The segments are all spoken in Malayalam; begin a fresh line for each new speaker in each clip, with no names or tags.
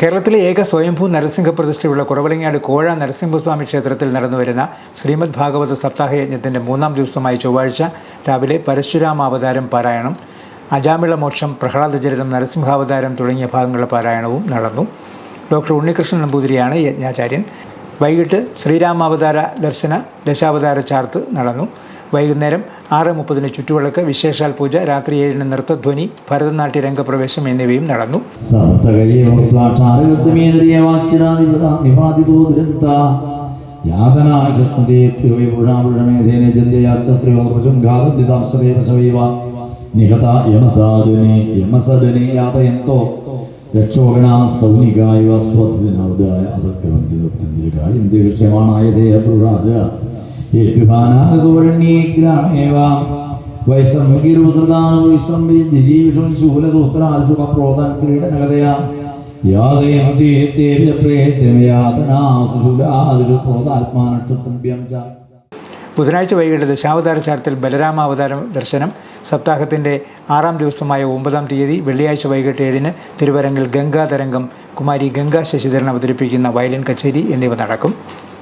കേരളത്തിലെ ഏക സ്വയംഭൂ നരസിംഹ പ്രതിഷ്ഠയുള്ള കുറവലങ്ങാട് കോഴ നരസിംഹസ്വാമി ക്ഷേത്രത്തിൽ നടന്നുവരുന്ന ശ്രീമദ് ഭാഗവത സപ്താഹയജ്ഞത്തിന്റെ മൂന്നാം ദിവസമായ ചൊവ്വാഴ്ച രാവിലെ പരശുരാമാവതാരം പാരായണം അജാമിള മോക്ഷം പ്രഹ്ലാദചരിതം നരസിംഹാവതാരം തുടങ്ങിയ ഭാഗങ്ങളുടെ പാരായണവും നടന്നു. ഡോക്ടർ ഉണ്ണികൃഷ്ണൻ നമ്പൂതിരിയാണ് യജ്ഞാചാര്യൻ. വൈകിട്ട് ശ്രീരാമാവതാര ദർശന ദശാവതാര ചാർത്ത് നടന്നു. വൈകുന്നേരം ആറ് മുപ്പതിന് ചുറ്റുവിളക്ക് വിശേഷാൽ പൂജ രാത്രി ഏഴിന് നൃത്തധ്വനി ഭരതനാട്യ രംഗപ്രവേശം എന്നിവയും നടന്നു.
നിഹത യമസാദനെ യമസദനെ യാതയന്തോ രക്ഷോഗണ സൗനികായ സ്വത്തിനാവതായ അസത്യവന്തിതത്തിന്റെതായ ഇന്ത്യക്ഷമാണായ ദേഹപുരാത
ബുധനാഴ്ച വൈകിട്ട് ദശാവതാര ബലരാമ അവതാരം ദർശനം. സപ്താഹത്തിന്റെ ആറാം ദിവസമായ ഒമ്പതാം തീയതി വെള്ളിയാഴ്ച വൈകിട്ട് ഏഴിന് തിരുവരങ്ങിൽ ഗംഗാതരംഗം കുമാരി ഗംഗാ ശശിധരൻ അവതരിപ്പിക്കുന്ന വയലിൻ കച്ചേരി എന്നിവ നടക്കും.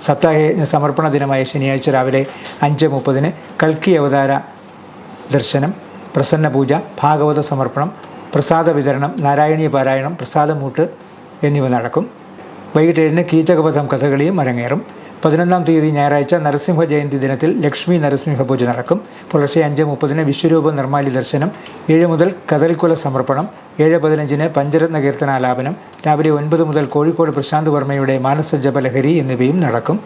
സപ്താഹയജ്ഞ സമർപ്പണ ദിനമായ ശനിയാഴ്ച രാവിലെ അഞ്ച് മുപ്പതിന് കൽക്കി അവതാര ദർശനം പ്രസന്ന പൂജ ഭാഗവത സമർപ്പണം പ്രസാദ വിതരണം നാരായണീയ പാരായണം പ്രസാദമൂട്ട് എന്നിവ നടക്കും. വൈകിട്ട് ഏഴിന് കീചകപഥം കഥകളിയും അരങ്ങേറും. പതിനൊന്നാം തീയതി ഞായറാഴ്ച നരസിംഹ ജയന്തി ദിനത്തിൽ ലക്ഷ്മി നരസിംഹ പൂജ നടക്കും. പുലർച്ചെ അഞ്ച് മുപ്പതിന് വിശ്വരൂപ നിർമ്മാലി ദർശനം ഏഴ് മുതൽ കദളിക്കുല സമർപ്പണം ഏഴ് പതിനഞ്ചിന് പഞ്ചരത്ന കീർത്തനാലാപനം രാവിലെ ഒൻപത് മുതൽ കോഴിക്കോട് പ്രശാന്ത് വർമ്മയുടെ മാനസ ജപലഹരി എന്നിവയും നടക്കും.